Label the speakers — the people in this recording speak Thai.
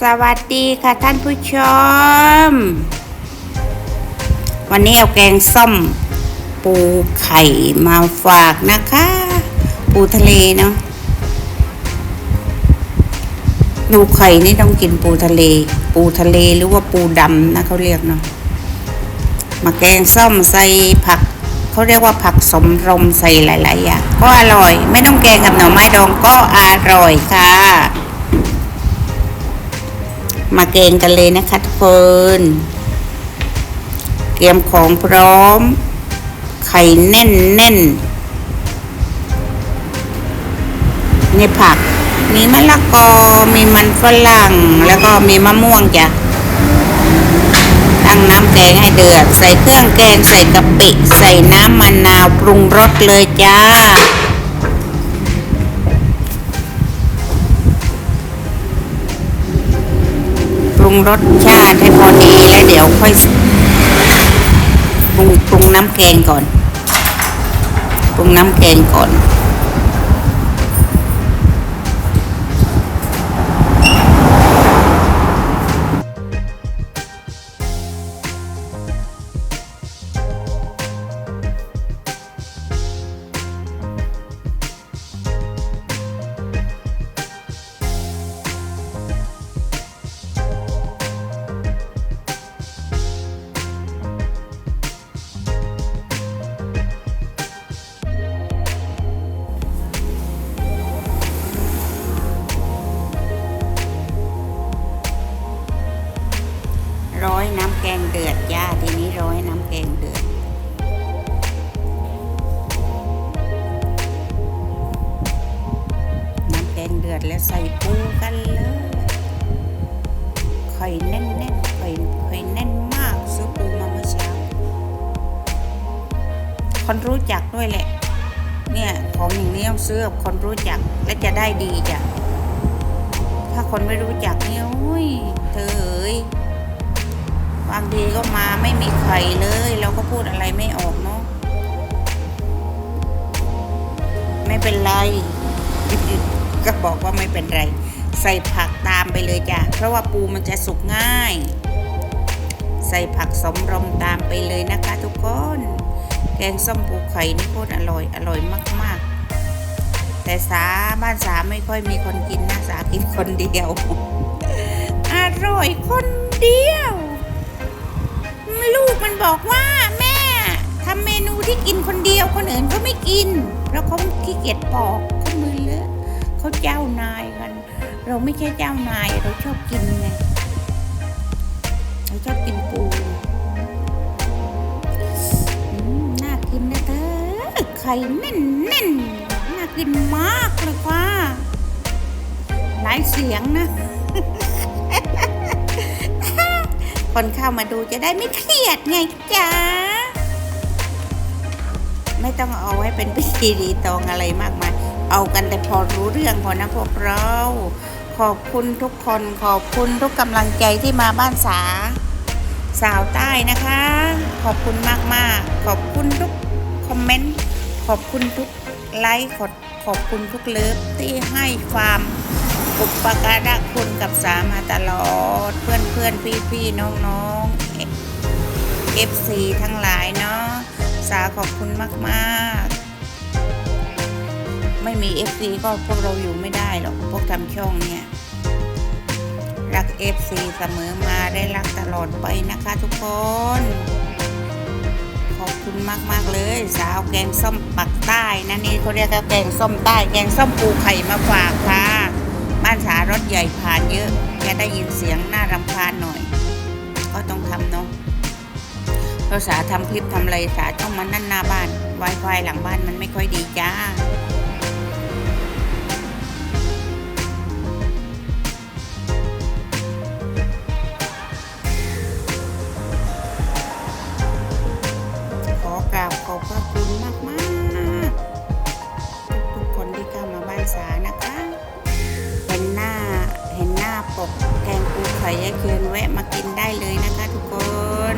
Speaker 1: สวัสดีค่ะท่านผู้ชม วันนี้เอาแกงส้ม ปูไข่มาฝากนะคะ ปูทะเลเนาะดูไข่นี่ต้องกินปูทะเล ปูทะเลหรือว่าปูดำนะเขาเรียกเนาะมาแกงส้มใส่ผักเขาเรียกว่าผักสมรมใส่หลายๆอย่างก็อร่อย ไม่ต้องแกงกับหน่อไม้ดองก็อร่อยค่ะ มาแกงกันเลยนะคะทุกคนเตรียมของพร้อม ไข่แน่นแน่นในผัก มีมะละกอ มีมันฝรั่ง แล้วก็มีมะม่วงจ้ะตั้งน้ำแกงให้เดือด ใส่เครื่องแกง ใส่กะปิ ใส่น้ำมะนาว ปรุงรสเลยจ้า รสชาติให้พอดีแล้วเดี๋ยวค่อยปรุงปรุงน้ำแกงก่อน ปรุงน้ำแกงก่อน เดือดจ้าทีนี้ร้อยน้ำแกงเดือดน้ำแกงเดือดแล้วใส่ปูกันเลยไข่แน่นแน่นๆไข่ไข่แน่นมากซื้อปูมาเมื่อเช้า คนรู้จักด้วยแหละ เนี่ยของอย่างนี้ต้องซื้อกับคนรู้จักและจะได้ดีจ้ะถ้าคนไม่รู้จักเนี่ยโอ้ยเธอเอ๋ย บางทีก็มาไม่มีไข่เลยเราก็พูดอะไรไม่ออกเนาะไม่เป็นไร ก็บอกว่าไม่เป็นไร ใส่ผักตามไปเลยจ้ะเพราะว่าปูมันจะสุกง่าย ใส่ผักสมรมตามไปเลยนะคะ ทุกคนแกงส้มปูไข่นี่โคตรอร่อยอร่อยมาก ๆ แต่สาบ้านสาไม่ค่อยมีคนกินนะสากินคนเดียว อร่อยคนเดียว ลูกมันบอกว่าแม่ทำเมนูที่กินคนเดียวคนอื่นเขาไม่กิน แล้วเขาขี้เกียจปอกเขามือเลอะเขาเจ้านายกัน เราไม่ใช่เจ้านายเราชอบกินไงเราชอบกินปูน่ากินนะเธอไข่แน่นแน่นน่ากินมากเลยค่ะหลายเสียงนะ คนเข้ามาดูจะได้ไม่เครียดไงจ๊ะ ไม่ต้องเอาไว้เป็นพิธีรีตองอะไรมากมาย เอากันแต่พอรู้เรื่องพอนะพวกเรา ขอบคุณทุกคนขอบคุณทุกกำลังใจที่มาบ้านสา สาวใต้นะคะ ขอบคุณมากมากๆขอบคุณทุกคอมเมนต์ ขอบคุณทุกไลค์ขอบขอบคุณทุกเลิฟที่ให้ความ อุปการะคุณกับสามาตลอด เพื่อนเพื่อนพี่พี่น้องน้องเอฟซีทั้งหลายเนาะสาขอบคุณมากมากๆ ไม่มีเอฟซีก็พวกเราอยู่ไม่ได้หรอกพวกทำช่องเนี่ย รักเอฟซีเสมอมาได้รักตลอดไปนะคะทุกคน ขอบคุณมากมากๆเลย สาวแกงส้มปักใต้นะนี่เขาเรียกว่าแกงส้มใต้ แกงส้มปูไข่มาฝากค่ะ บ้านสารถใหญ่ผ่านเยอะจะได้ยินเสียงน่ารำคาญหน่อย ก็ต้องทำเนาะเพราะสาทำคลิปทำอะไรสาต้องมานั่นหน้าบ้าน Wi-Fi หลังบ้านมันไม่ค่อยดีจ้าขอกราบขอบพระคุณมากมาก ๆ ทุกๆคนที่เข้ามาบ้านสานะคะ ยายเคืนแวะมากินได้เลยนะคะทุกคน